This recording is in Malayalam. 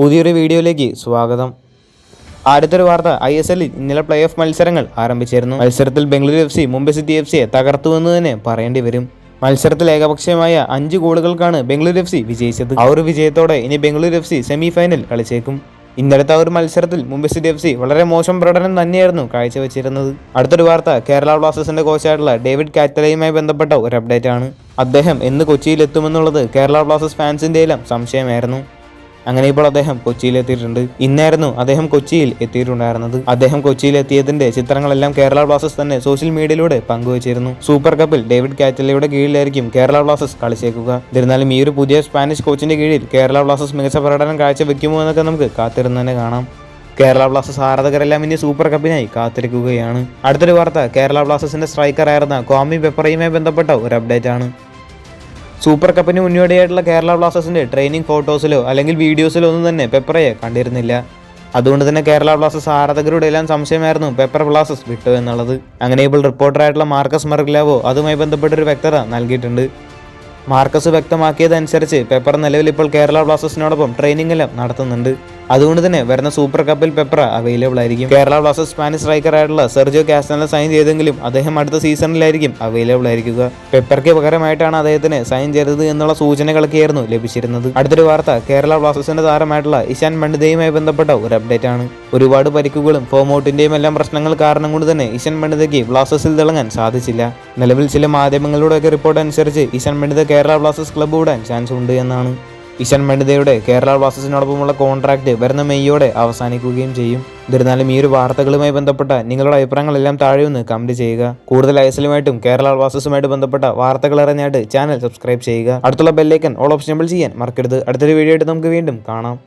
പുതിയൊരു വീഡിയോയിലേക്ക് സ്വാഗതം. അടുത്തൊരു വാർത്ത ഐ എസ് എല്ലിൽ ഇന്നലെ പ്ലേ ഓഫ് മത്സരങ്ങൾ ആരംഭിച്ചിരുന്നു. മത്സരത്തിൽ Bengaluru F C Mumbai city F സിയെ തകർത്തുവെന്ന് തന്നെ പറയേണ്ടി വരും. മത്സരത്തിൽ ഏകപക്ഷീയമായ അഞ്ച് ഗോളുകൾക്കാണ് ബംഗളൂരു എഫ് സി വിജയിച്ചത്. ആ ഒരു വിജയത്തോടെ ഇനി Bengaluru F C semi final കളിച്ചേക്കും. ഇന്നലത്തെ ഒരു മത്സരത്തിൽ മുംബൈ സിറ്റി എഫ് സി വളരെ മോശം പ്രകടനം തന്നെയായിരുന്നു കാഴ്ചവെച്ചിരുന്നത്. അടുത്തൊരു വാർത്ത കേരള ബ്ലാസ്റ്റേഴ്സിന്റെ കോച്ചായിട്ടുള്ള ഡേവിഡ് കാറ്റലയുമായി ബന്ധപ്പെട്ട ഒരു അപ്ഡേറ്റ് ആണ്. അദ്ദേഹം എന്ന് കൊച്ചിയിൽ എത്തുമെന്നുള്ളത് കേരള ബ്ലാസ്റ്റേഴ്സ് ഫാൻസിന്റെ എല്ലാം സംശയമായിരുന്നു. അങ്ങനെ ഇപ്പോൾ അദ്ദേഹം കൊച്ചിയിൽ എത്തിയിട്ടുണ്ട്. ഇന്നായിരുന്നു അദ്ദേഹം കൊച്ചിയിൽ എത്തിയിട്ടുണ്ടായിരുന്നത്. അദ്ദേഹം കൊച്ചിയിൽ എത്തിയതിന്റെ ചിത്രങ്ങളെല്ലാം കേരള ബ്ലാസ്റ്റേഴ്സ് തന്നെ സോഷ്യൽ മീഡിയയിലൂടെ പങ്കുവച്ചിരുന്നു. സൂപ്പർ കപ്പിൽ ഡേവിഡ് കാറ്റലയുടെ കീഴിലായിരിക്കും കേരള ബ്ലാസ്റ്റേഴ്സ് കളിച്ചേക്കുക. എന്നിരുന്നാലും ഈ ഒരു പുതിയ സ്പാനിഷ് കോച്ചിന്റെ കീഴിൽ കേരള ബ്ലാസ്റ്റേഴ്സ് മികച്ച പ്രകടനം കാഴ്ചവെക്കുമോ എന്നൊക്കെ നമുക്ക് കാത്തിരുന്ന് തന്നെ കാണാം. കേരള ബ്ലാസ്റ്റേഴ്സ് ആരാധകരെല്ലാം ഇനി സൂപ്പർ കപ്പിനായി കാത്തിരിക്കുകയാണ്. അടുത്തൊരു വാർത്ത കേരള ബ്ലാസ്റ്റേഴ്സിന്റെ സ്ട്രൈക്കറായിരുന്ന കോമി പെപ്പറയുമായി ബന്ധപ്പെട്ട ഒരു അപ്ഡേറ്റ് ആണ്. സൂപ്പർ കപ്പിന് മുന്നോടിയായിട്ടുള്ള കേരള ബ്ലാസ്റ്റേഴ്സിന്റെ ട്രെയിനിങ് ഫോട്ടോസിലോ അല്ലെങ്കിൽ വീഡിയോസിലോ ഒന്നും തന്നെ പെപ്പറയെ കണ്ടിരുന്നില്ല. അതുകൊണ്ട് തന്നെ കേരള ബ്ലാസ്റ്റേഴ്സ് ആരാധകരുടെ എല്ലാം സംശയമായിരുന്നു പെപ്പർ ബ്ലാസ്റ്റേഴ്സ് വിട്ടു എന്നുള്ളത്. അങ്ങനെ ഇപ്പോൾ റിപ്പോർട്ടറായിട്ടുള്ള മാർക്കസ് മെർഗ്ലാവോ അതുമായി ബന്ധപ്പെട്ടൊരു വ്യക്തത നൽകിയിട്ടുണ്ട്. മാർക്കസ് വ്യക്തമാക്കിയതനുസരിച്ച് പെപ്പർ നിലവിൽ ഇപ്പോൾ കേരള ബ്ലാസ്റ്റേഴ്സിനോടൊപ്പം ട്രെയിനിങ് എല്ലാം നടത്തുന്നുണ്ട്. അതുകൊണ്ട് തന്നെ വരുന്ന സൂപ്പർ കപ്പിൽ പെപ്പർ അവൈലബിൾ ആയിരിക്കും. കേരള ബ്ലാസ്റ്റേഴ്സ് സ്പാനിഷ് സ്ട്രൈക്കർ ആയിട്ടുള്ള സെർജിയോ കാസ്റ്റനെ സൈൻ ചെയ്തെങ്കിലും അദ്ദേഹം അടുത്ത സീസണിലായിരിക്കും അവൈലബിൾ ആയിരിക്കുക. പെപ്പർക്ക് പകരമായിട്ടാണ് അദ്ദേഹത്തിന് സൈൻ ചെയ്തത് എന്നുള്ള സൂചനകളൊക്കെയായിരുന്നു ലഭിച്ചിരുന്നത്. അടുത്തൊരു വാർത്ത കേരള ബ്ലാസ്റ്റേഴ്സിന്റെ താരമായിട്ടുള്ള ഇശാൻ പണ്ഡിതയുമായി ബന്ധപ്പെട്ട ഒരു അപ്ഡേറ്റ് ആണ്. ഒരുപാട് പരിക്കുകളും ഫോം ഔട്ടിന്റെയും എല്ലാം പ്രശ്നങ്ങൾ കാരണം കൊണ്ട് തന്നെ ഇശാൻ പണ്ഡിതയ്ക്ക് ബ്ലാസ്റ്റേഴ്സിൽ തിളങ്ങാൻ സാധിച്ചില്ല. നിലവിൽ ചില മാധ്യമങ്ങളുടെയൊക്കെ റിപ്പോർട്ട് അനുസരിച്ച് ഇശാൻ പണ്ഡിത കേരള ബ്ലാസ്റ്റേഴ്സ് ക്ലബ് വിടാൻ ചാൻസ് ഉണ്ട് എന്നാണ്. ഇശാൻ മണ്ഡിതയുടെ കേരള ബ്ലാസ്റ്റേഴ്സിനോടൊപ്പമുള്ള കോൺട്രാക്ട് വരുന്ന മെയ്യോടെ അവസാനിക്കുകയും ചെയ്യും. എന്നിരുന്നാലും ഈ ഒരു വാർത്തകളുമായി ബന്ധപ്പെട്ട നിങ്ങളുടെ അഭിപ്രായങ്ങളെല്ലാം താഴെ ഒന്ന് കമന്റ് ചെയ്യുക. കൂടുതൽ ഐസലുമായിട്ടും കേരള ബ്ലാസ്റ്റേഴ്സുമായിട്ട് ബന്ധപ്പെട്ട വാർത്തകൾ അറിഞ്ഞായിട്ട് ചാനൽ സബ്സ്ക്രൈബ് ചെയ്യുക. അടുത്തുള്ള ബെല്ലൈക്കൻ ഓൾ ഓപ്ഷൻ ചെയ്യാൻ മറക്കരുത്. അടുത്തൊരു വീഡിയോ ആയിട്ട് നമുക്ക് വീണ്ടും കാണാം.